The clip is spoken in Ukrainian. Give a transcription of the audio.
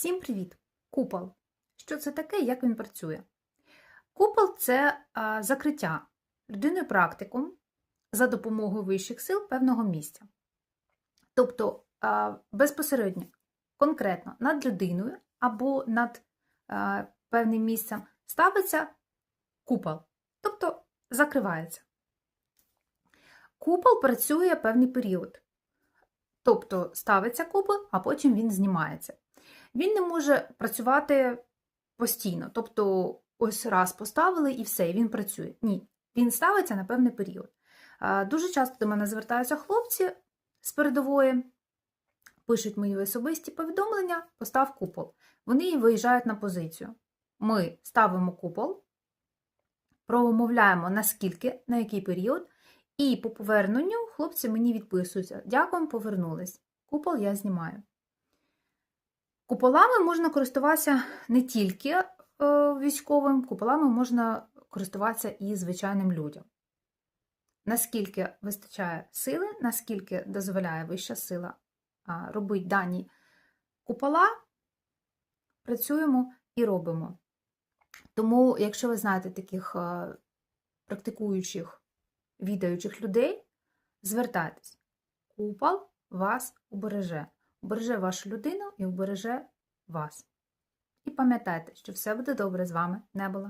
Всім привіт! Купол. Що це таке, як він працює? Купол це закриття людиною практикум за допомогою вищих сил певного місця. Тобто безпосередньо, конкретно над людиною або над певним місцем ставиться купол, тобто закривається. Купол працює певний період. Тобто ставиться купол, а потім він знімається. Він не може працювати постійно. Тобто, ось раз поставили і все, і він працює. Ні, він ставиться на певний період. Дуже часто до мене звертаються хлопці з передової, пишуть мої особисті повідомлення, постав купол. Вони виїжджають на позицію. Ми ставимо купол, промовляємо наскільки, на який період, і по поверненню хлопці мені відписуються: Дякуємо, повернулись. Купол я знімаю. Куполами можна користуватися не тільки е, військовим, куполами можна користуватися і звичайним людям. Наскільки вистачає сили, наскільки дозволяє вища сила робити дані купола, працюємо і робимо. Тому, якщо ви знаєте таких е, практикуючих, відаючих людей, звертайтесь. Купол вас убереже. Убереже вашу людину і вбереже вас. І пам'ятайте, що все буде добре з вами не було.